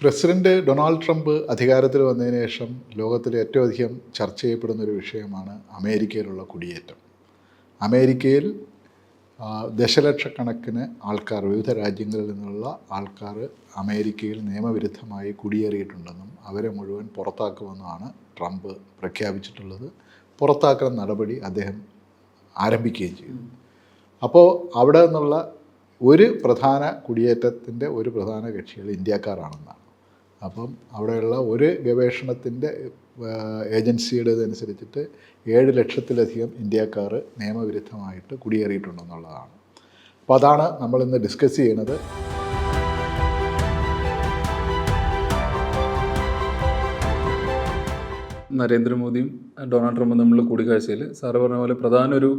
President Donald Trump അധികാരത്തിൽ വന്നതിന് ശേഷം ലോകത്തിൽ ഏറ്റവും അധികം ചർച്ച ചെയ്യപ്പെടുന്ന ഒരു വിഷയമാണ് അമേരിക്കയിലുള്ള കുടിയേറ്റം. അമേരിക്കയിൽ ദശലക്ഷക്കണക്കിന് ആൾക്കാർ വിവിധ രാജ്യങ്ങളിൽ നിന്നുള്ള ആൾക്കാർ അമേരിക്കയിൽ നിയമവിരുദ്ധമായി കുടിയേറിയിട്ടുണ്ടെന്നും അവരെ മുഴുവൻ പുറത്താക്കുമെന്നുമാണ് ട്രംപ് പ്രഖ്യാപിച്ചിട്ടുള്ളത്. പുറത്താക്കുന്ന നടപടി അദ്ദേഹം ആരംഭിക്കുകയും ചെയ്തു. അപ്പോൾ അവിടെ നിന്നുള്ള ഒരു പ്രധാന കുടിയേറ്റത്തിന്റെ ഒരു പ്രധാന കക്ഷികൾ ഇന്ത്യക്കാരാണെന്നാണ്. അപ്പം അവിടെയുള്ള ഒരു ഗവേഷണത്തിന്റെ ഏജൻസിയുടേതനുസരിച്ചിട്ട് ഏഴ് ലക്ഷത്തിലധികം ഇന്ത്യക്കാർ നിയമവിരുദ്ധമായിട്ട് കുടിയേറിയിട്ടുണ്ടെന്നുള്ളതാണ് അപ്പോൾ അതാണ് നമ്മളിന്ന് ഡിസ്കസ് ചെയ്യുന്നത്. നരേന്ദ്രമോദിയും ഡൊണാൾഡ് ട്രംപും തമ്മിലുള്ള കൂടിക്കാഴ്ചയിൽ സാറ് പറഞ്ഞ പോലെ പ്രധാന ഒരു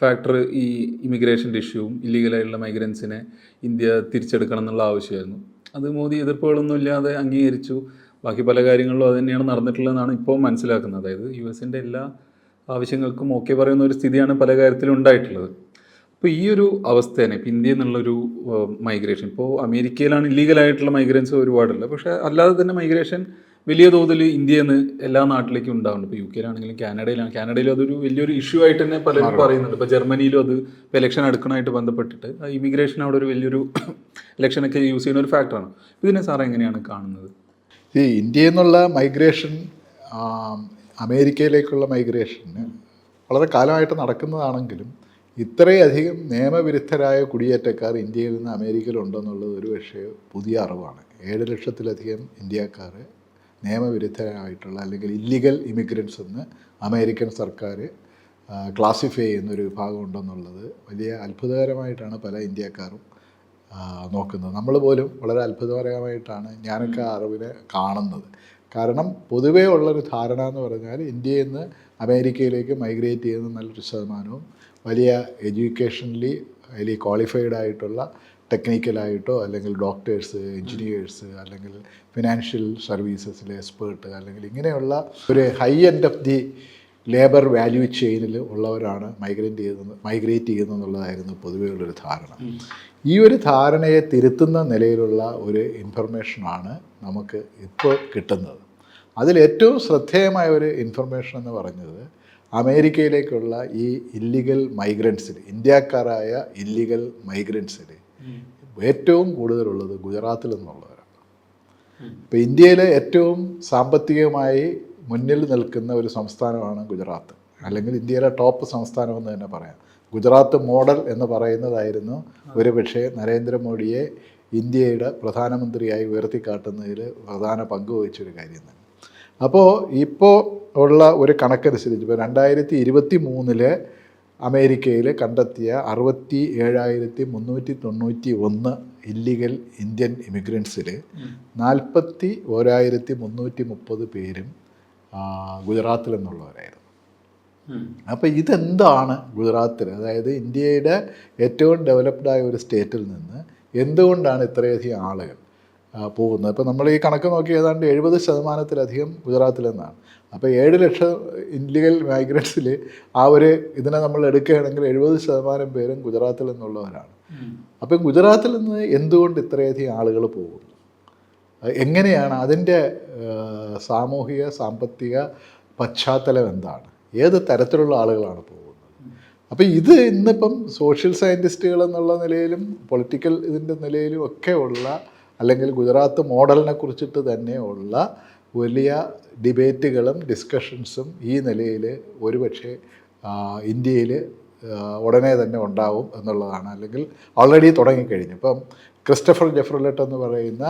ഫാക്ടർ ഈ ഇമിഗ്രേഷന്റെ ഇഷ്യൂവും ഇല്ലീഗലായിട്ടുള്ള മൈഗ്രൻസിനെ ഇന്ത്യ തിരിച്ചെടുക്കണം എന്നുള്ള ആവശ്യമായിരുന്നു. അത് മോദി എതിർപ്പുകളൊന്നും ഇല്ലാതെ അംഗീകരിച്ചു. ബാക്കി പല കാര്യങ്ങളിലും അത് തന്നെയാണ് നടന്നിട്ടുള്ളതെന്നാണ് ഇപ്പോൾ മനസ്സിലാക്കുന്നത്. അതായത് യു എസിന്റെ എല്ലാ ആവശ്യങ്ങൾക്കും ഓക്കെ പറയുന്ന ഒരു സ്ഥിതിയാണ് പല കാര്യത്തിലും ഉണ്ടായിട്ടുള്ളത്. അപ്പോൾ ഈ ഒരു അവസ്ഥേനെ ഇപ്പോൾ ഇന്ത്യയിൽ നിന്നുള്ളൊരു മൈഗ്രേഷൻ. ഇപ്പോൾ അമേരിക്കയിലാണ് ഇല്ലീഗലായിട്ടുള്ള മൈഗ്രൻസ് ഒരുപാടുള്ളത്. പക്ഷേ അല്ലാതെ തന്നെ മൈഗ്രേഷൻ വലിയ തോതിൽ ഇന്ത്യയിൽ നിന്ന് എല്ലാ നാട്ടിലേക്കും ഉണ്ടാവുന്നുണ്ട്. ഇപ്പോൾ യു കെയിലാണെങ്കിലും കാനഡയിലാണ് കാനഡയിലും അതൊരു വലിയൊരു ഇഷ്യൂ ആയിട്ട് തന്നെ പലരും പറയുന്നുണ്ട്. ഇപ്പോൾ ജർമ്മനിയിലും അത് ഇപ്പോൾ ഇലക്ഷൻ എടുക്കണമായിട്ട് ബന്ധപ്പെട്ടിട്ട് ഇമിഗ്രേഷൻ അവിടെ ഒരു വലിയൊരു ഇലക്ഷനൊക്കെ യൂസ് ചെയ്യുന്ന ഒരു ഫാക്ടറാണ് ഇതിനെ സാർ എങ്ങനെയാണ് കാണുന്നത്? ഈ ഇന്ത്യയിൽ നിന്നുള്ള മൈഗ്രേഷൻ അമേരിക്കയിലേക്കുള്ള മൈഗ്രേഷന് വളരെ കാലമായിട്ട് നടക്കുന്നതാണെങ്കിലും ഇത്രയധികം നിയമവിരുദ്ധരായ കുടിയേറ്റക്കാർ ഇന്ത്യയിൽ നിന്ന് അമേരിക്കയിലുണ്ടെന്നുള്ളത് ഒരു പക്ഷേ പുതിയ അറിവാണ്. ഏഴ് ലക്ഷത്തിലധികം ഇന്ത്യക്കാർ നിയമവിരുദ്ധരായിട്ടുള്ള അല്ലെങ്കിൽ ഇല്ലീഗൽ ഇമിഗ്രൻസ് എന്ന് അമേരിക്കൻ സർക്കാർ ക്ലാസിഫൈ ചെയ്യുന്നൊരു വിഭാഗം ഉണ്ടെന്നുള്ളത് വലിയ അത്ഭുതകരമായിട്ടാണ് പല ഇന്ത്യക്കാരും നോക്കുന്നത്. നമ്മൾ പോലും വളരെ അത്ഭുതകരമായിട്ടാണ് ഞാനൊക്കെ ആ അറിവിനെ കാണുന്നത്. കാരണം പൊതുവേ ഉള്ളൊരു ധാരണ എന്ന് പറഞ്ഞാൽ ഇന്ത്യയിൽ നിന്ന് അമേരിക്കയിലേക്ക് മൈഗ്രേറ്റ് ചെയ്യുന്ന നല്ലൊരു ശതമാനവും വലിയ എഡ്യൂക്കേഷനലി ഹൈലി ക്വാളിഫൈഡ് ആയിട്ടുള്ള ടെക്നിക്കലായിട്ടോ അല്ലെങ്കിൽ ഡോക്ടേഴ്സ് എഞ്ചിനീയേഴ്സ് അല്ലെങ്കിൽ ഫിനാൻഷ്യൽ സർവീസസിലെ എക്സ്പേർട്ട് അല്ലെങ്കിൽ ഇങ്ങനെയുള്ള ഒരു high end of the labour value ചെയിനിൽ ഉള്ളവരാണ് മൈഗ്രേറ്റ് ചെയ്യുന്നത് മൈഗ്രേറ്റ് ചെയ്യുന്നതെന്നുള്ളതായിരുന്നു പൊതുവെയുള്ളൊരു ധാരണ. ഈ ഒരു ധാരണയെ തിരുത്തുന്ന നിലയിലുള്ള ഒരു ഇൻഫർമേഷനാണ് നമുക്ക് ഇപ്പോൾ കിട്ടുന്നത്. അതിൽ ഏറ്റവും ശ്രദ്ധേയമായ ഒരു ഇൻഫർമേഷൻ എന്ന് പറഞ്ഞത് അമേരിക്കയിലേക്കുള്ള ഈ ഇല്ലീഗൽ മൈഗ്രൻസിൽ ഇന്ത്യക്കാരായ ഇല്ലീഗൽ മൈഗ്രൻസിൽ ഏറ്റവും കൂടുതലുള്ളത് ഗുജറാത്തിൽ നിന്നുള്ളവരാണ്. ഇപ്പം ഇന്ത്യയിലെ ഏറ്റവും സാമ്പത്തികമായി മുന്നിൽ നിൽക്കുന്ന ഒരു സംസ്ഥാനമാണ് ഗുജറാത്ത്. അല്ലെങ്കിൽ ഇന്ത്യയിലെ ടോപ്പ് സംസ്ഥാനം എന്ന് തന്നെ പറയാം. ഗുജറാത്ത് മോഡൽ എന്ന് പറയുന്നതായിരുന്നു ഒരുപക്ഷെ നരേന്ദ്രമോദിയെ ഇന്ത്യയുടെ പ്രധാനമന്ത്രിയായി ഉയർത്തിക്കാട്ടുന്നതിൽ പ്രധാന പങ്ക് വഹിച്ചൊരു കാര്യം തന്നെ. അപ്പോൾ ഇപ്പോൾ ഉള്ള ഒരു കണക്കനുസരിച്ച് ഇപ്പോൾ രണ്ടായിരത്തി ഇരുപത്തി മൂന്നിൽ അമേരിക്കയിൽ കണ്ടെത്തിയ അറുപത്തി ഏഴായിരത്തി മുന്നൂറ്റി തൊണ്ണൂറ്റി ഒന്ന് ഇല്ലീഗൽ ഇന്ത്യൻ ഇമിഗ്രൻസിൽ നാൽപ്പത്തി ഓരായിരത്തി മുന്നൂറ്റി മുപ്പത് പേരും ഗുജറാത്തിൽ നിന്നുള്ളവരായിരുന്നു അപ്പോൾ ഇതെന്താണ് ഗുജറാത്തിൽ അതായത് ഇന്ത്യയുടെ ഏറ്റവും ഡെവലപ്ഡായ ഒരു സ്റ്റേറ്റിൽ നിന്ന് എന്തുകൊണ്ടാണ് ഇത്രയധികം ആളുകൾ പോകുന്നത്. അപ്പോൾ നമ്മൾ ഈ കണക്ക് നോക്കി ഏതാണ്ട് എഴുപത് ശതമാനത്തിലധികം ഗുജറാത്തിൽ നിന്നാണ് അപ്പോൾ ഏഴ് ലക്ഷം ഇല്ലീഗൽ മൈഗ്രൻസിൽ ആ ഒരു ഇതിനെ നമ്മൾ എടുക്കുകയാണെങ്കിൽ എഴുപത് ശതമാനം പേരും ഗുജറാത്തിൽ നിന്നുള്ളവരാണ്. അപ്പം ഗുജറാത്തിൽ നിന്ന് എന്തുകൊണ്ട് ഇത്രയധികം ആളുകൾ പോകുന്നു? എങ്ങനെയാണ് അതിന്റെ സാമൂഹിക സാമ്പത്തിക പശ്ചാത്തലം എന്താണ്? ഏത് തരത്തിലുള്ള ആളുകളാണ് പോകുന്നത്? അപ്പോൾ ഇത് ഇന്നിപ്പം സോഷ്യൽ സയന്റിസ്റ്റുകൾ എന്നുള്ള നിലയിലും പൊളിറ്റിക്കൽ ഇതിന്റെ നിലയിലും ഒക്കെ ഉള്ള അല്ലെങ്കിൽ ഗുജറാത്ത് മോഡലിനെ കുറിച്ചിട്ട് തന്നെയുള്ള വലിയ ഡിബേറ്റുകളും ഡിസ്കഷൻസും ഈ നിലയിൽ ഒരുപക്ഷെ ഇന്ത്യയിൽ ഉടനെ തന്നെ ഉണ്ടാവും എന്നുള്ളതാണ്. അല്ലെങ്കിൽ ഓൾറെഡി തുടങ്ങിക്കഴിഞ്ഞു. ഇപ്പം ക്രിസ്റ്റഫർ ജെഫ്രലട്ട് എന്ന് പറയുന്ന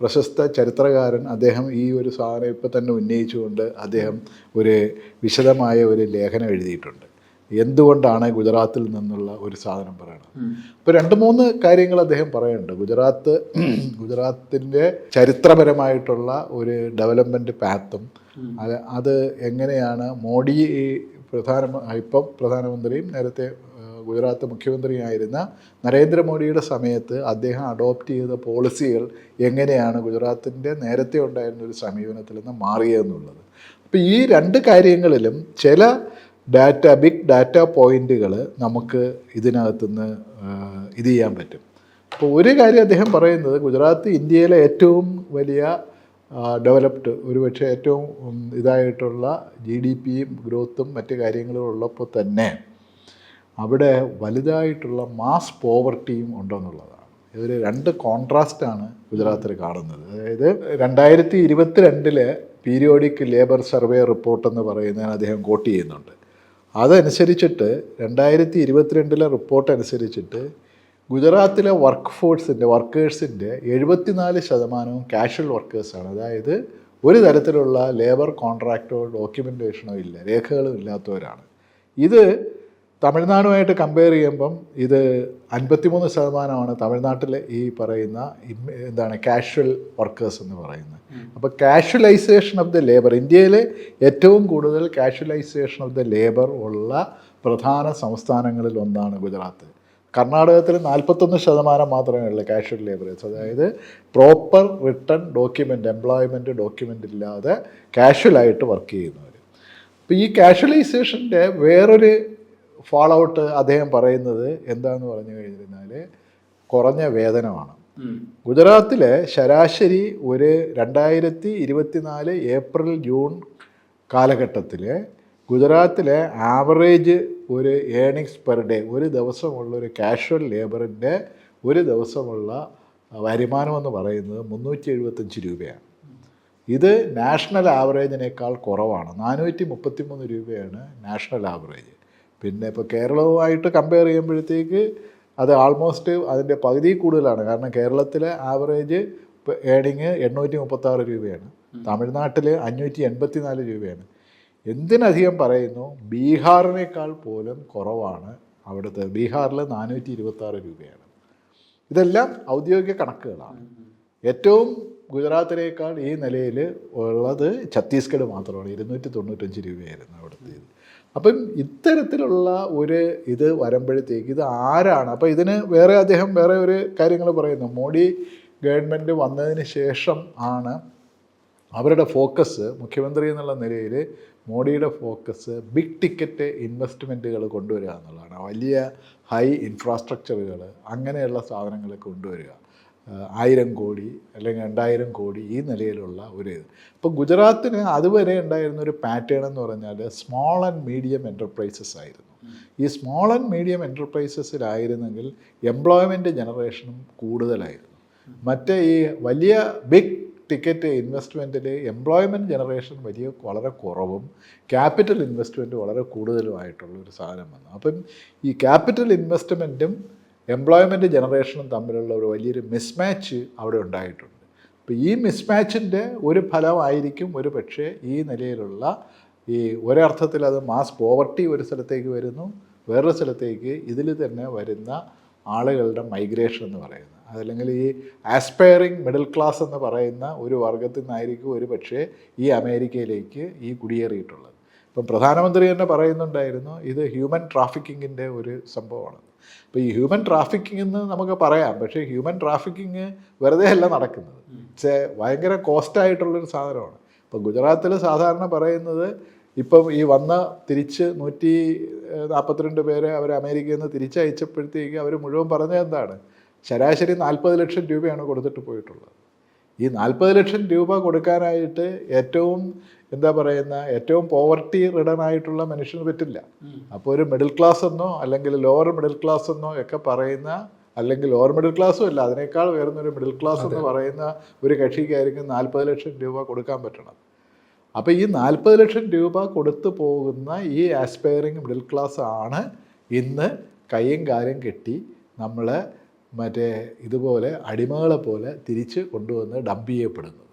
പ്രശസ്ത ചരിത്രകാരൻ അദ്ദേഹം ഈ ഒരു സാധനം ഇപ്പം തന്നെ ഉന്നയിച്ചുകൊണ്ട് അദ്ദേഹം ഒരു വിശദമായ ഒരു ലേഖനം എഴുതിയിട്ടുണ്ട്. എന്തുകൊണ്ടാണ് ഗുജറാത്തിൽ നിന്നുള്ള ഒരു സാധനം പറയണത്? അപ്പോൾ രണ്ട് മൂന്ന് കാര്യങ്ങൾ അദ്ദേഹം പറയുന്നുണ്ട്. ഗുജറാത്ത് ഗുജറാത്തിന്റെ ചരിത്രപരമായിട്ടുള്ള ഒരു ഡെവലപ്മെന്റ് പാത്തും അത് അത് എങ്ങനെയാണ് മോഡി പ്രധാന ഇപ്പം പ്രധാനമന്ത്രിയും നേരത്തെ ഗുജറാത്ത് മുഖ്യമന്ത്രിയായിരുന്ന നരേന്ദ്രമോദിയുടെ സമയത്ത് അദ്ദേഹം അഡോപ്റ്റ് ചെയ്ത പോളിസികൾ എങ്ങനെയാണ് ഗുജറാത്തിന്റെ നേരത്തെ ഉണ്ടായിരുന്ന ഒരു സമീപനത്തിൽ നിന്ന് മാറിയതെന്നുള്ളത് അപ്പോൾ ഈ രണ്ട് കാര്യങ്ങളിലും ചില ഡാറ്റ ബിഗ് ഡാറ്റ പോയിന്റുകൾ നമുക്ക് ഇതിനകത്തുനിന്ന് ഇത് ചെയ്യാൻ പറ്റും. അപ്പോൾ ഒരു കാര്യം അദ്ദേഹം പറയുന്നത് ഗുജറാത്ത് ഇന്ത്യയിലെ ഏറ്റവും വലിയ ഡെവലപ്ഡ് ഒരുപക്ഷെ ഏറ്റവും ഇതായിട്ടുള്ള ജി ഡി പിയും ഗ്രോത്തും മറ്റ് കാര്യങ്ങളും ഉള്ളപ്പോൾ തന്നെ അവിടെ വലുതായിട്ടുള്ള മാസ് പോവർട്ടിയും ഉണ്ടെന്നുള്ളതാണ്. ഇതൊരു രണ്ട് കോൺട്രാസ്റ്റാണ് ഗുജറാത്തിൽ കാണുന്നത്. അതായത് രണ്ടായിരത്തി ഇരുപത്തിരണ്ടിലെ പീരിയോഡിക് ലേബർ സർവേ റിപ്പോർട്ട് എന്ന് പറയുന്നതിന് അദ്ദേഹം കോട്ട് ചെയ്യുന്നുണ്ട്. അതനുസരിച്ചിട്ട് രണ്ടായിരത്തി ഇരുപത്തിരണ്ടിലെ റിപ്പോർട്ട് അനുസരിച്ചിട്ട് ഗുജറാത്തിലെ വർക്ക് ഫോഴ്സിന്റെ വർക്കേഴ്സിന്റെ എഴുപത്തിനാല് ശതമാനവും കാഷ്വൽ വർക്കേഴ്സാണ് അതായത് ഒരു തരത്തിലുള്ള ലേബർ കോൺട്രാക്റ്റോ ഡോക്യുമെന്റേഷനോ ഇല്ല രേഖകളും ഇല്ലാത്തവരാണ്. ഇത് തമിഴ്നാടുമായിട്ട് കമ്പയർ ചെയ്യുമ്പം ഇത് അൻപത്തിമൂന്ന് ശതമാനമാണ് തമിഴ്നാട്ടിൽ ഈ പറയുന്ന എന്താണ് കാഷ്വൽ വർക്കേഴ്സ് എന്ന് പറയുന്നത്. അപ്പോൾ കാഷ്വലൈസേഷൻ ഓഫ് ദ ലേബർ ഇന്ത്യയിലെ ഏറ്റവും കൂടുതൽ കാഷ്വലൈസേഷൻ ഓഫ് ദ ലേബർ ഉള്ള പ്രധാന സംസ്ഥാനങ്ങളിൽ ഒന്നാണ് ഗുജറാത്ത്. കർണാടകത്തിൽ നാൽപ്പത്തൊന്ന് ശതമാനം മാത്രമേ ഉള്ളൂ കാഷ്വൽ ലേബറേഴ്സ് അതായത് proper return document employment document ഇല്ലാതെ കാഷ്വലായിട്ട് വർക്ക് ചെയ്യുന്നവർ അപ്പോൾ ഈ കാഷ്വലൈസേഷന്റെ വേറൊരു ഫാൾ ഔട്ട് അദ്ദേഹം പറയുന്നത് എന്താന്ന് പറഞ്ഞു കഴിഞ്ഞാൽ കുറഞ്ഞ വേതനമാണ്. ഗുജറാത്തിലെ ശരാശരി ഒരു രണ്ടായിരത്തി ഇരുപത്തിനാല് ഏപ്രിൽ ജൂൺ കാലഘട്ടത്തിൽ ഗുജറാത്തിലെ ആവറേജ് ഒരു ഏണിങ്സ് പെർ ഡേ ഒരു ദിവസമുള്ള ഒരു കാഷ്വൽ ലേബറിന്റെ ഒരു ദിവസമുള്ള വരുമാനമെന്ന് പറയുന്നത് മുന്നൂറ്റി എഴുപത്തഞ്ച് രൂപയാണ്. ഇത് നാഷണൽ ആവറേജിനേക്കാൾ കുറവാണ്. നാനൂറ്റി മുപ്പത്തി മൂന്ന് രൂപയാണ് നാഷണൽ ആവറേജ്. പിന്നെ ഇപ്പോൾ കേരളവുമായിട്ട് കമ്പയർ ചെയ്യുമ്പോഴത്തേക്ക് അത് ആൾമോസ്റ്റ് അതിന്റെ പകുതി കൂടുതലാണ്. കാരണം കേരളത്തിലെ ആവറേജ് ഏണിങ് എണ്ണൂറ്റി മുപ്പത്താറ് രൂപയാണ്. തമിഴ്നാട്ടിൽ അഞ്ഞൂറ്റി എൺപത്തി നാല് രൂപയാണ്. എന്തിനധികം പറയുന്നു? ബീഹാറിനേക്കാൾ പോലും കുറവാണ് അവിടുത്തെ ബീഹാറിൽ നാനൂറ്റി ഇരുപത്താറ് രൂപയാണ്. ഇതെല്ലാം ഔദ്യോഗിക കണക്കുകളാണ്. ഏറ്റവും ഗുജറാത്തിനേക്കാൾ ഈ നിലയിൽ ഉള്ളത് ഛത്തീസ്ഗഡ് മാത്രമാണ്. ഇരുന്നൂറ്റി തൊണ്ണൂറ്റഞ്ച് രൂപയായിരുന്നു അവിടുത്തെ അപ്പം ഇത്തരത്തിലുള്ള ഒരു ഇത് വരുമ്പോഴത്തേക്ക് ഇത് ആരാണ്? അപ്പോൾ ഇതിന് വേറെ അദ്ദേഹം വേറെ ഒരു കാര്യങ്ങൾ പറയുന്നു. മോഡി ഗവൺമെന്റ് വന്നതിന് ശേഷം ആണ് അവരുടെ ഫോക്കസ് മുഖ്യമന്ത്രി എന്നുള്ള നിലയിൽ മോഡിയുടെ ഫോക്കസ് ബിഗ് ടിക്കറ്റ് ഇൻവെസ്റ്റ്മെന്റുകൾ കൊണ്ടുവരിക എന്നുള്ളതാണ്. വലിയ ഹൈ ഇൻഫ്രാസ്ട്രക്ചറുകൾ അങ്ങനെയുള്ള സാധനങ്ങൾ കൊണ്ടുവരിക. ആയിരം കോടി അല്ലെങ്കിൽ രണ്ടായിരം കോടി ഈ നിലയിലുള്ള ഒരു ഇത്. അപ്പോൾ ഗുജറാത്തിന് അതുവരെ ഉണ്ടായിരുന്ന ഒരു പാറ്റേൺ എന്ന് പറഞ്ഞാൽ സ്മോൾ ആൻഡ് മീഡിയം എന്റർപ്രൈസസ് ആയിരുന്നു. ഈ സ്മോൾ ആൻഡ് മീഡിയം എന്റർപ്രൈസസിലായിരുന്നെങ്കിൽ എംപ്ലോയ്മെന്റ് ജനറേഷനും കൂടുതലായിരുന്നു. മറ്റേ ഈ വലിയ ബിഗ് ടിക്കറ്റ് ഇൻവെസ്റ്റ്മെന്റിൽ എംപ്ലോയ്മെന്റ് ജനറേഷൻ വലിയ വളരെ കുറവും ക്യാപിറ്റൽ ഇൻവെസ്റ്റ്മെന്റ് വളരെ കൂടുതലുമായിട്ടുള്ള ഒരു സാധനം വന്നു. അപ്പം ഈ ക്യാപിറ്റൽ ഇൻവെസ്റ്റ്മെന്റും എംപ്ലോയ്മെന്റ് ജനറേഷനും തമ്മിലുള്ള ഒരു വലിയൊരു മിസ്മാച്ച് അവിടെ ഉണ്ടായിട്ടുണ്ട്. അപ്പോൾ ഈ മിസ്മാച്ചിന്റെ ഒരു ഫലമായിരിക്കും ഒരു പക്ഷേ ഈ നിലയിലുള്ള ഈ ഒരർത്ഥത്തിൽ അത് മാസ് പോവർട്ടി ഒരു സ്ഥലത്തേക്ക് വരുന്നു വേറൊരു സ്ഥലത്തേക്ക് ഇതിൽ തന്നെ വരുന്ന ആളുകളുടെ മൈഗ്രേഷൻ എന്ന് പറയുന്നത്. അതല്ലെങ്കിൽ ഈ ആസ്പയറിങ് മിഡിൽ ക്ലാസ് എന്ന് പറയുന്ന ഒരു വർഗത്തിൽ നിന്നായിരിക്കും ഒരു പക്ഷേ ഈ അമേരിക്കയിലേക്ക് ഈ കുടിയേറിയിട്ടുള്ളത്. ഇപ്പം പ്രധാനമന്ത്രി തന്നെ പറയുന്നുണ്ടായിരുന്നു ഇത് ഹ്യൂമൻ ട്രാഫിക്കിങ്ങിന്റെ ഒരു സംഭവമാണ്. അപ്പോൾ ഈ ഹ്യൂമൻ ട്രാഫിക്കിംഗ് എന്ന് നമുക്ക് പറയാം. പക്ഷേ ഹ്യൂമൻ ട്രാഫിക്കിങ് വെറുതെ അല്ല നടക്കുന്നത്. ഭയങ്കര കോസ്റ്റായിട്ടുള്ളൊരു സാധനമാണ്. ഇപ്പോൾ ഗുജറാത്തിൽ സാധാരണ പറയുന്നത് ഇപ്പം ഈ വന്ന തിരിച്ച് നൂറ്റി നാൽപ്പത്തിരണ്ട് പേരെ അവർ അമേരിക്കയിൽ നിന്ന് തിരിച്ചയച്ചപ്പോഴത്തേക്ക് അവർ മുഴുവൻ പറഞ്ഞത് എന്താണ്? ശരാശരി നാൽപ്പത് ലക്ഷം രൂപയാണ് കൊടുത്തിട്ട് പോയിട്ടുള്ളത്. ഈ നാൽപ്പത് ലക്ഷം രൂപ കൊടുക്കാനായിട്ട് ഏറ്റവും എന്താ പറയുന്ന ഏറ്റവും പോവർട്ടി റിഡൺ ആയിട്ടുള്ള മനുഷ്യന് പറ്റില്ല. അപ്പോൾ ഒരു മിഡിൽ ക്ലാസ് എന്നോ അല്ലെങ്കിൽ ലോവർ മിഡിൽ ക്ലാസ് എന്നോ ഒക്കെ പറയുന്ന അല്ലെങ്കിൽ ലോവർ മിഡിൽ ക്ലാസ്സും അല്ല അതിനേക്കാൾ ഉയർന്ന ഒരു മിഡിൽ ക്ലാസ് എന്ന് പറയുന്ന ഒരു കക്ഷിക്കായിരിക്കും നാൽപ്പത് ലക്ഷം രൂപ കൊടുക്കാൻ പറ്റണം അപ്പോൾ ഈ നാൽപ്പത് ലക്ഷം രൂപ കൊടുത്തു പോകുന്ന ഈ ആസ്പയറിങ് മിഡിൽ ക്ലാസ് ആണ് ഇന്ന് കയ്യും കാലും കെട്ടി നമ്മളെ മറ്റേ ഇതുപോലെ അടിമകളെ പോലെ തിരിച്ച് കൊണ്ടുവന്ന് ഡംപ് ചെയ്യപ്പെടുന്നത്.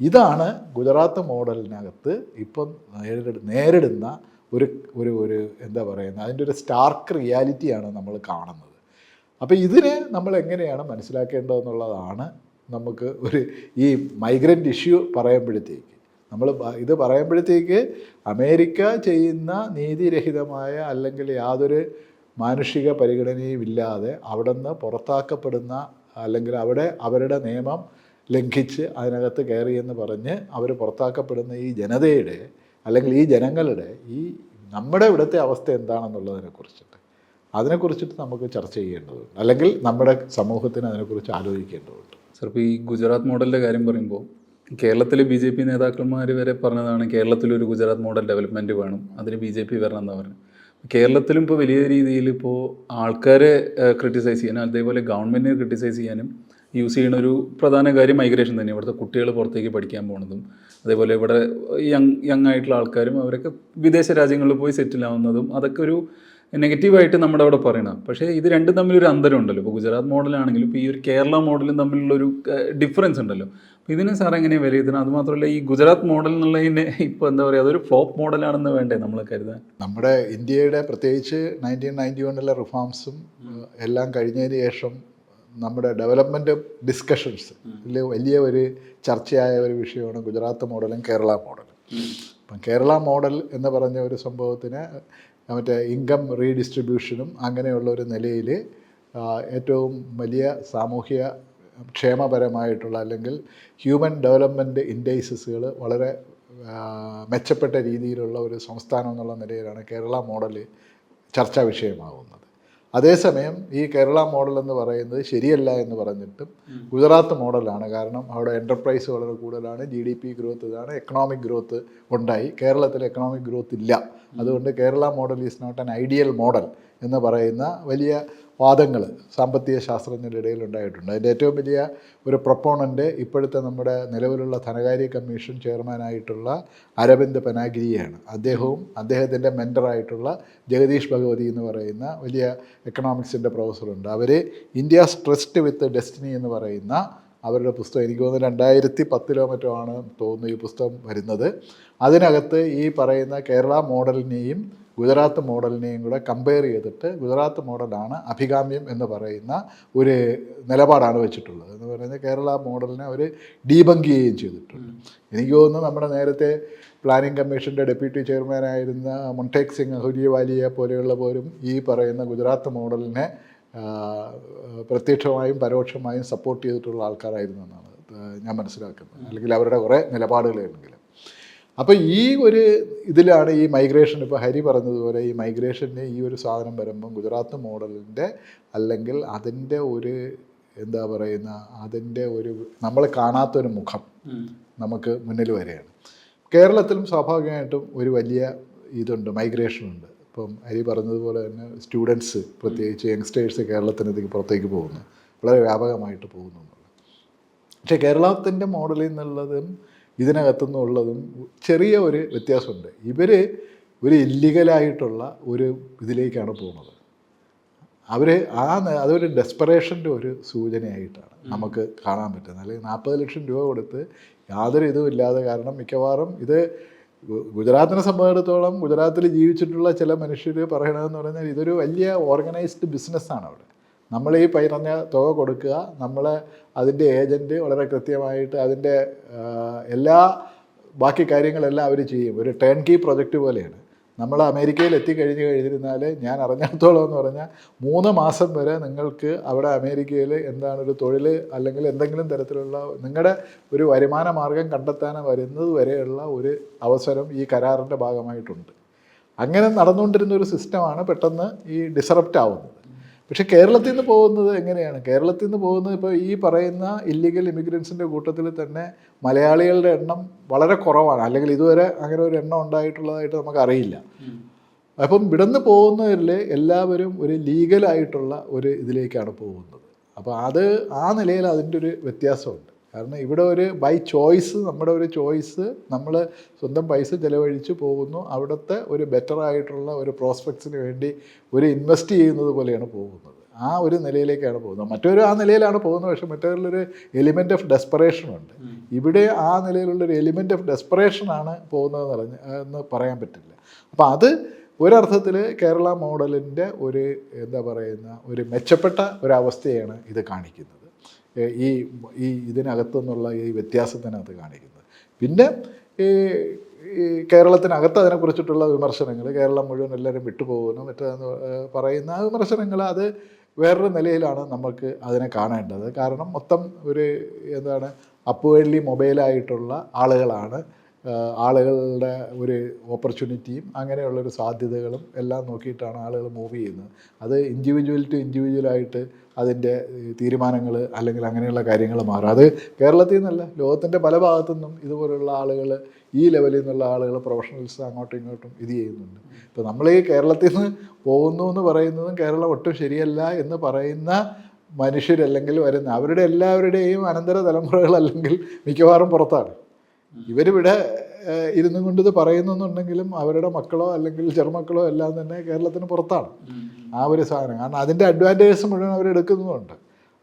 ഇതാണ് ഗുജറാത്ത് മോഡലിനകത്ത് ഇപ്പം നേരിട നേരിടുന്ന ഒരു ഒരു ഒരു എന്താ പറയുന്നത് അതിന്റെ ഒരു സ്റ്റാർക്ക് റിയാലിറ്റിയാണ് നമ്മൾ കാണുന്നത്. അപ്പോൾ ഇതിനെ നമ്മൾ എങ്ങനെയാണ് മനസ്സിലാക്കേണ്ടതെന്നുള്ളതാണ് നമുക്ക് ഒരു ഈ മൈഗ്രന്റ് ഇഷ്യൂ പറയുമ്പോഴത്തേക്ക്. നമ്മൾ ഇത് പറയുമ്പോഴത്തേക്ക് അമേരിക്ക ചെയ്യുന്ന നീതിരഹിതമായ അല്ലെങ്കിൽ യാതൊരു മാനുഷിക പരിഗണനയും ഇല്ലാതെ അവിടെ നിന്ന് പുറത്താക്കപ്പെടുന്ന അല്ലെങ്കിൽ അവിടെ അവരുടെ നിയമം ലംഘിച്ച് അതിനകത്ത് കയറി എന്ന് പറഞ്ഞ് അവർ പുറത്താക്കപ്പെടുന്ന ഈ ജനതയുടെ അല്ലെങ്കിൽ ഈ ജനങ്ങളുടെ ഈ നമ്മുടെ ഇവിടുത്തെ അവസ്ഥ എന്താണെന്നുള്ളതിനെ കുറിച്ചിട്ട്. അതിനെക്കുറിച്ചിട്ട് നമുക്ക് ചർച്ച ചെയ്യേണ്ടതുണ്ട്. അല്ലെങ്കിൽ നമ്മുടെ സമൂഹത്തിന് അതിനെക്കുറിച്ച് ആലോചിക്കേണ്ടതുണ്ട്. സർ ഇപ്പോൾ ഈ ഗുജറാത്ത് മോഡലിന്റെ കാര്യം പറയുമ്പോൾ കേരളത്തിലെ ബി ജെ പി നേതാക്കന്മാർ വരെ പറഞ്ഞതാണ് കേരളത്തിലൊരു ഗുജറാത്ത് മോഡൽ ഡെവലപ്മെന്റ് വേണം അതിന് ബി ജെ പി വരണം എന്നാണ് പറഞ്ഞത്. കേരളത്തിലും ഇപ്പോൾ വലിയ രീതിയിൽ ഇപ്പോൾ ആൾക്കാരെ ക്രിട്ടിസൈസ് ചെയ്യാനും അതേപോലെ ഗവൺമെന്റിനെ ക്രിട്ടിസൈസ് ചെയ്യാനും യൂസ് ചെയ്യുന്ന ഒരു പ്രധാന കാര്യം മൈഗ്രേഷൻ തന്നെ. ഇവിടുത്തെ കുട്ടികൾ പുറത്തേക്ക് പഠിക്കാൻ പോകുന്നതും അതേപോലെ ഇവിടെ യങ് യങ് ആയിട്ടുള്ള ആൾക്കാരും അവരൊക്കെ വിദേശ രാജ്യങ്ങളിൽ പോയി സെറ്റിൽ ആവുന്നതും അതൊക്കെ ഒരു നെഗറ്റീവായിട്ട് നമ്മുടെ അവിടെ പറയണം. പക്ഷേ ഇത് രണ്ടും തമ്മിലൊരു അന്തരം ഉണ്ടല്ലോ. ഇപ്പോൾ ഗുജറാത്ത് മോഡലാണെങ്കിലും ഇപ്പോൾ ഈ ഒരു കേരള മോഡലും തമ്മിലുള്ളൊരു ഡിഫറൻസ് ഉണ്ടല്ലോ. അപ്പോൾ ഇതിനെ സാർ എങ്ങനെയാണ് വിലയിരുത്തുന്നത് അതുമാത്രമല്ല ഈ ഗുജറാത്ത് മോഡൽ എന്നുള്ളതിനെ ഇപ്പോൾ എന്താ പറയുക അതൊരു ഫ്ലോപ്പ് മോഡലാണെന്ന് വേണ്ടേ നമ്മൾ കരുതാൻ? നമ്മുടെ ഇന്ത്യയുടെ പ്രത്യേകിച്ച് നയന്റീൻ നയന്റി വണ്ണിലെ റിഫോംസും എല്ലാം കഴിഞ്ഞതിന് ശേഷം നമ്മുടെ ഡെവലപ്മെന്റ് ഡിസ്കഷൻസ് ഇതിൽ വലിയ ഒരു ചർച്ചയായ ഒരു വിഷയമാണ് ഗുജറാത്ത് മോഡലും കേരള മോഡലും. അപ്പം കേരള മോഡൽ എന്ന് പറഞ്ഞ ഒരു സംഭവത്തിന് മറ്റേ ഇൻകം റീഡിസ്ട്രിബ്യൂഷനും അങ്ങനെയുള്ള ഒരു നിലയിൽ ഏറ്റവും വലിയ സാമൂഹ്യ ക്ഷേമപരമായിട്ടുള്ള അല്ലെങ്കിൽ ഹ്യൂമൻ ഡെവലപ്മെന്റ് ഇൻഡൈസസുകൾ വളരെ മെച്ചപ്പെട്ട രീതിയിലുള്ള ഒരു സംസ്ഥാനം എന്നുള്ള നിലയിലാണ് കേരള മോഡൽ ചർച്ചാ വിഷയമാകുന്നത് അതേസമയം ഈ കേരള മോഡൽ എന്ന് പറയുന്നത് ശരിയല്ല എന്ന് പറഞ്ഞിട്ടും ഗുജറാത്ത് മോഡലാണ്. കാരണം അവിടെ എന്റർപ്രൈസ് വളരെ കൂടുതലാണ് ജി ഡി പി ഗ്രോത്ത് ഇതാണ് എക്കണോമിക് ഗ്രോത്ത് ഉണ്ടായി. കേരളത്തിൽ എക്കണോമിക് ഗ്രോത്ത് ഇല്ല. അതുകൊണ്ട് Kerala model is not an ideal model എന്ന് പറയുന്ന വലിയ വാദങ്ങൾ സാമ്പത്തിക ശാസ്ത്രജ്ഞരുടെ ഇടയിൽ ഉണ്ടായിട്ടുണ്ട്. അതിന്റെ ഏറ്റവും വലിയ ഒരു പ്രൊപ്പോണന്റ് ഇപ്പോഴത്തെ നമ്മുടെ നിലവിലുള്ള ധനകാര്യ കമ്മീഷൻ ചെയർമാനായിട്ടുള്ള അരവിന്ദ് പനാഗിരിയാണ്. അദ്ദേഹവും അദ്ദേഹത്തിന്റെ മെന്ററായിട്ടുള്ള ജഗദീഷ് ഭഗവതി എന്ന് പറയുന്ന വലിയ എക്കണോമിക്സിന്റെ പ്രൊഫസറുണ്ട്. അവർ ഇന്ത്യ സ്ട്രെസ്ഡ് വിത്ത് ഡെസ്റ്റിനി എന്ന് പറയുന്ന അവരുടെ പുസ്തകം എനിക്ക് തോന്നുന്നു രണ്ടായിരത്തി പത്തിലോ മറ്റോ ആണ് തോന്നുന്നു ഈ പുസ്തകം വരുന്നത്. അതിനകത്ത് ഈ പറയുന്ന കേരള മോഡലിനെയും ഗുജറാത്ത് മോഡലിനെയും കൂടെ കമ്പയർ ചെയ്തിട്ട് ഗുജറാത്ത് മോഡലാണ് അഭികാമ്യം എന്ന് പറയുന്ന ഒരു നിലപാടാണ് വെച്ചിട്ടുള്ളത്. എന്ന് പറയുന്നത് കേരള മോഡലിനെ അവർ ഡീബങ്ക് ചെയ്യുകയും ചെയ്തിട്ടുണ്ട്. എനിക്ക് തോന്നുന്നു നമ്മുടെ നേരത്തെ പ്ലാനിംഗ് കമ്മീഷന്റെ ഡെപ്യൂട്ടി ചെയർമാനായിരുന്ന മൊണ്ടേക് സിംഗ് അഹുലിയവാലിയെ പോലെയുള്ള പോലും ഈ പറയുന്ന ഗുജറാത്ത് മോഡലിനെ പ്രത്യക്ഷമായും പരോക്ഷമായും സപ്പോർട്ട് ചെയ്തിട്ടുള്ള ആൾക്കാരായിരുന്നു എന്നാണ് ഞാൻ മനസ്സിലാക്കുന്നത്. അല്ലെങ്കിൽ അവരുടെ കുറേ നിലപാടുകളെങ്കിലും. അപ്പോൾ ഈ ഒരു ഇതിലാണ് ഈ മൈഗ്രേഷൻ ഇപ്പോൾ ഹരി പറഞ്ഞതുപോലെ ഈ മൈഗ്രേഷന് ഈ ഒരു സാധനം വരുമ്പം ഗുജറാത്ത് മോഡലിന്റെ അല്ലെങ്കിൽ അതിന്റെ ഒരു എന്താ പറയുന്ന അതിന്റെ ഒരു നമ്മൾ കാണാത്തൊരു മുഖം നമുക്ക് മുന്നിൽ വരികയാണ്. കേരളത്തിലും സ്വാഭാവികമായിട്ടും ഒരു വലിയ ഇതുണ്ട് മൈഗ്രേഷൻ ഉണ്ട്. ഇപ്പം ഹരി പറഞ്ഞതുപോലെ തന്നെ സ്റ്റുഡൻസ് പ്രത്യേകിച്ച് യങ്സ്റ്റേഴ്സ് കേരളത്തിനകത്തേക്ക് പുറത്തേക്ക് പോകുന്നു. വളരെ വ്യാപകമായിട്ട് പോകുന്നു പക്ഷേ കേരളത്തിന്റെ മോഡലിൽ നിന്നുള്ളതും ഇതിനകത്തുനിന്നുള്ളതും ചെറിയ ഒരു വ്യത്യാസമുണ്ട്. ഇവർ ഒരു ഇല്ലീഗലായിട്ടുള്ള ഒരു ഇതിലേക്കാണ് പോകുന്നത്. അവർ ആ അതൊരു ഡെസ്പറേഷന്റെ ഒരു സൂചനയായിട്ടാണ് നമുക്ക് കാണാൻ പറ്റുന്നത്. അല്ലെങ്കിൽ നാൽപ്പത് ലക്ഷം രൂപ കൊടുത്ത് യാതൊരു ഇതും ഇല്ലാതെ കാരണം മിക്കവാറും ഇത് ഗുജറാത്തിനെ സംബന്ധിച്ചിടത്തോളം ഗുജറാത്തിൽ ജീവിച്ചിട്ടുള്ള ചില മനുഷ്യർ പറയണതെന്ന് പറഞ്ഞാൽ ഇതൊരു വലിയ ഓർഗനൈസ്ഡ് ബിസിനസ്സാണ് അവിടെ. നമ്മൾ ഈ പറഞ്ഞ തുക കൊടുക്കുക നമ്മൾ അതിന്റെ ഏജന്റ് വളരെ കൃത്യമായിട്ട് അതിന്റെ എല്ലാ ബാക്കി കാര്യങ്ങളെല്ലാം അവർ ചെയ്യും. ഒരു ടേൺ കീ പ്രൊജക്റ്റ് പോലെയാണ്. നമ്മൾ അമേരിക്കയിൽ എത്തിക്കഴിഞ്ഞ് കഴിഞ്ഞിരുന്നാൽ ഞാൻ അറിഞ്ഞിടത്തോളം എന്ന് പറഞ്ഞാൽ മൂന്ന് മാസം വരെ നിങ്ങൾക്ക് അവിടെ അമേരിക്കയിൽ എന്താണ് ഒരു തൊഴിൽ അല്ലെങ്കിൽ എന്തെങ്കിലും തരത്തിലുള്ള നിങ്ങളുടെ ഒരു വരുമാന മാർഗം കണ്ടെത്താൻ വരുന്നത് വരെയുള്ള ഒരു അവസരം ഈ കരാറിന്റെ ഭാഗമായിട്ടുണ്ട്. അങ്ങനെ നടന്നുകൊണ്ടിരുന്ന ഒരു സിസ്റ്റമാണ് പെട്ടെന്ന് ഈ ഡിസറപ്റ്റ് ആവുന്നത്. പക്ഷെ കേരളത്തിൽ നിന്ന് പോകുന്നത് എങ്ങനെയാണ്? കേരളത്തിൽ നിന്ന് പോകുന്നത് ഇപ്പോൾ ഈ പറയുന്ന ഇല്ലീഗൽ ഇമിഗ്രൻസിന്റെ കൂട്ടത്തിൽ തന്നെ മലയാളികളുടെ എണ്ണം വളരെ കുറവാണ്. അല്ലെങ്കിൽ ഇതുവരെ അങ്ങനെ ഒരു എണ്ണം ഉണ്ടായിട്ടുള്ളതായിട്ട് നമുക്കറിയില്ല. അപ്പം ഇവിടുന്ന് പോകുന്നവരിൽ എല്ലാവരും ഒരു ലീഗലായിട്ടുള്ള ഒരു ഇതിലേക്കാണ് പോകുന്നത്. അപ്പോൾ അത് ആ നിലയിൽ അതിന്റെ ഒരു വ്യത്യാസമുണ്ട്. കാരണം ഇവിടെ ഒരു ബൈ ചോയ്സ് നമ്മുടെ ഒരു ചോയ്സ് നമ്മൾ സ്വന്തം പൈസ ചിലവഴിച്ച് പോകുന്നു. അവിടുത്തെ ഒരു ബെറ്റർ ആയിട്ടുള്ള ഒരു പ്രോസ്പെക്ട്സിന് വേണ്ടി ഒരു ഇൻവെസ്റ്റ് ചെയ്യുന്നത് പോലെയാണ് പോകുന്നത്. ആ ഒരു നിലയിലേക്കാണ് പോകുന്നത്. മറ്റൊരു ആ നിലയിലാണ് പോകുന്നത്. പക്ഷേ മറ്റൊരു എലിമെന്റ് ഓഫ് ഡെസ്പറേഷൻ ഉണ്ട്. ഇവിടെ ആ നിലയിലുള്ളൊരു എലിമെന്റ് ഓഫ് ഡെസ്പറേഷനാണ് പോകുന്നതെന്ന് പറഞ്ഞ് എന്ന് പറയാൻ പറ്റില്ല. അപ്പോൾ അത് ഒരർത്ഥത്തിൽ കേരള മോഡലിന്റെ ഒരു എന്താ പറയുന്ന ഒരു മെച്ചപ്പെട്ട ഒരവസ്ഥയാണ് ഇത് കാണിക്കുന്നത്. ഈ ഈ ഇതിനകത്തുനിന്നുള്ള ഈ വ്യത്യാസത്തിനകത്ത് കാണിക്കുന്നത്. പിന്നെ ഈ ഈ കേരളത്തിനകത്ത് അതിനെക്കുറിച്ചിട്ടുള്ള വിമർശനങ്ങൾ കേരളം മുഴുവൻ എല്ലാവരും വിട്ടുപോകുന്നു മറ്റേന്ന് പറയുന്ന ആ വിമർശനങ്ങൾ അത് വേറൊരു നിലയിലാണ് നമുക്ക് അതിനെ കാണേണ്ടത്. കാരണം മൊത്തം ഒരു എന്താണ് അപ്പുവള്ളി മൊബൈലായിട്ടുള്ള ആളുകളാണ് ആളുകളുടെ ഒരു ഓപ്പർച്യൂണിറ്റിയും അങ്ങനെയുള്ളൊരു സാധ്യതകളും എല്ലാം നോക്കിയിട്ടാണ് ആളുകൾ മൂവ് ചെയ്യുന്നത്. അത് ഇൻഡിവിജ്വൽ ടു ഇൻഡിവിജ്വലായിട്ട് അതിന്റെ തീരുമാനങ്ങൾ അല്ലെങ്കിൽ അങ്ങനെയുള്ള കാര്യങ്ങൾ മാറും. അത് കേരളത്തിൽ നിന്നല്ല ലോകത്തിന്റെ പല ഭാഗത്തു നിന്നും ഇതുപോലുള്ള ആളുകൾ ഈ ലെവലിൽ നിന്നുള്ള ആളുകൾ പ്രൊഫഷണൽസ് അങ്ങോട്ടും ഇങ്ങോട്ടും ഇത് ചെയ്യുന്നുണ്ട്. ഇപ്പോൾ നമ്മൾ ഈ കേരളത്തിൽ നിന്ന് പോകുന്നു എന്ന് പറയുന്നതും കേരളം ഒട്ടും ശരിയല്ല എന്ന് പറയുന്ന മനുഷ്യരല്ലെങ്കിൽ വരുന്ന അവരുടെ എല്ലാവരുടെയും അനന്തര തലമുറകൾ അല്ലെങ്കിൽ മിക്കവാറും പുറത്താണ്. ഇവരിവിടെ ഇരുന്നും കൊണ്ട് ഇത് പറയുന്നുണ്ടെങ്കിലും അവരുടെ മക്കളോ അല്ലെങ്കിൽ ചെറുമക്കളോ എല്ലാം തന്നെ കേരളത്തിന് പുറത്താണ്. ആ ഒരു സാധനം. കാരണം അതിന്റെ അഡ്വാന്റേജസ് മുഴുവൻ അവർ എടുക്കുന്നതുകൊണ്ട്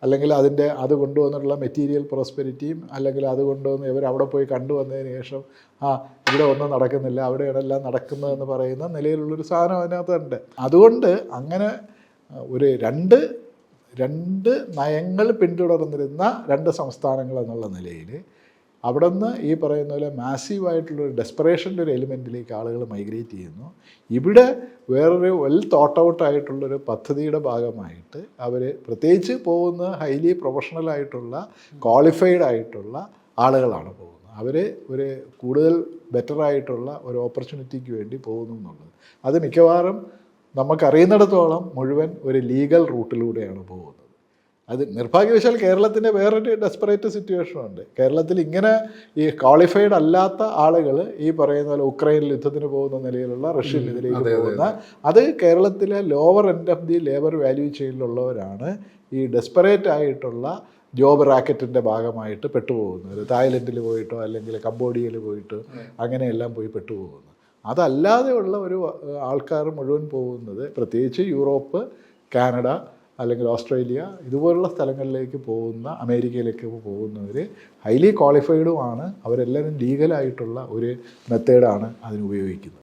അല്ലെങ്കിൽ അതിന്റെ അത് കൊണ്ടുവന്നിട്ടുള്ള മെറ്റീരിയൽ പ്രോസ്പെരിറ്റിയും അല്ലെങ്കിൽ അത് കൊണ്ടുവന്ന് ഇവർ അവിടെ പോയി കണ്ടുവന്നതിന് ശേഷം ആ ഇവിടെ ഒന്നും നടക്കുന്നില്ല അവിടെയാണ് എല്ലാം നടക്കുന്നതെന്ന് പറയുന്ന നിലയിലുള്ളൊരു സാധനം അതിനകത്തുണ്ട്. അതുകൊണ്ട് അങ്ങനെ ഒരു രണ്ട് രണ്ട് നയങ്ങൾ പിന്തുടർന്നിരുന്ന രണ്ട് സംസ്ഥാനങ്ങൾ എന്നുള്ള നിലയിൽ അവിടെ നിന്ന് ഈ പറയുന്ന പോലെ മാസീവായിട്ടുള്ളൊരു ഡെസ്പറേഷന്റെ ഒരു എലിമെന്റിലേക്ക് ആളുകൾ മൈഗ്രേറ്റ് ചെയ്യുന്നു. ഇവിടെ വേറൊരു വെൽ തോട്ട് ഔട്ട് ആയിട്ടുള്ളൊരു പദ്ധതിയുടെ ഭാഗമായിട്ട് അവർ പ്രത്യേകിച്ച് പോകുന്ന ഹൈലി പ്രൊഫഷണൽ ആയിട്ടുള്ള ക്വാളിഫൈഡ് ആയിട്ടുള്ള ആളുകളാണ് പോകുന്നത്. അവർ ഒരു കൂടുതൽ ബെറ്റർ ആയിട്ടുള്ള ഒരു ഓപ്പർച്യൂണിറ്റിക്ക് വേണ്ടി പോകുന്നു എന്നുള്ളത്. അത് മിക്കവാറും നമുക്കറിയുന്നിടത്തോളം മുഴുവൻ ഒരു ലീഗൽ റൂട്ടിലൂടെയാണ് പോകുന്നത്. അത് നിർഭാഗ്യവശാൽ കേരളത്തിന്റെ വേറൊരു ഡെസ്പറേറ്റ് സിറ്റുവേഷനുണ്ട് കേരളത്തിൽ ഇങ്ങനെ ഈ ക്വാളിഫൈഡ് അല്ലാത്ത ആളുകൾ ഈ പറയുന്ന പോലെ ഉക്രൈനിൽ യുദ്ധത്തിന് പോകുന്ന നിലയിലുള്ള റഷ്യൻ ഇതിലേക്ക് പോകുന്ന അത്. കേരളത്തിലെ lower end of the labour value ചെയിനിലുള്ളവരാണ് ഈ ഡെസ്പറേറ്റ് ആയിട്ടുള്ള ജോബ് റാക്കറ്റിന്റെ ഭാഗമായിട്ട് പെട്ടുപോകുന്നത്. തായ്ലൻഡിൽ പോയിട്ടോ അല്ലെങ്കിൽ കംബോഡിയയിൽ പോയിട്ടോ അങ്ങനെയെല്ലാം പോയി പെട്ടുപോകുന്നു അതല്ലാതെയുള്ള ഒരു ആൾക്കാർ മുഴുവൻ പോകുന്നത് പ്രത്യേകിച്ച് യൂറോപ്പ് കാനഡ അല്ലെങ്കിൽ ഓസ്ട്രേലിയ ഇതുപോലുള്ള സ്ഥലങ്ങളിലേക്ക് പോകുന്ന അമേരിക്കയിലേക്ക് പോകുന്നവർ ഹൈലി ക്വാളിഫൈഡുമാണ് അവരെല്ലാവരും ലീഗലായിട്ടുള്ള ഒരു മെത്തേഡാണ് അതിന് ഉപയോഗിക്കുന്നത്.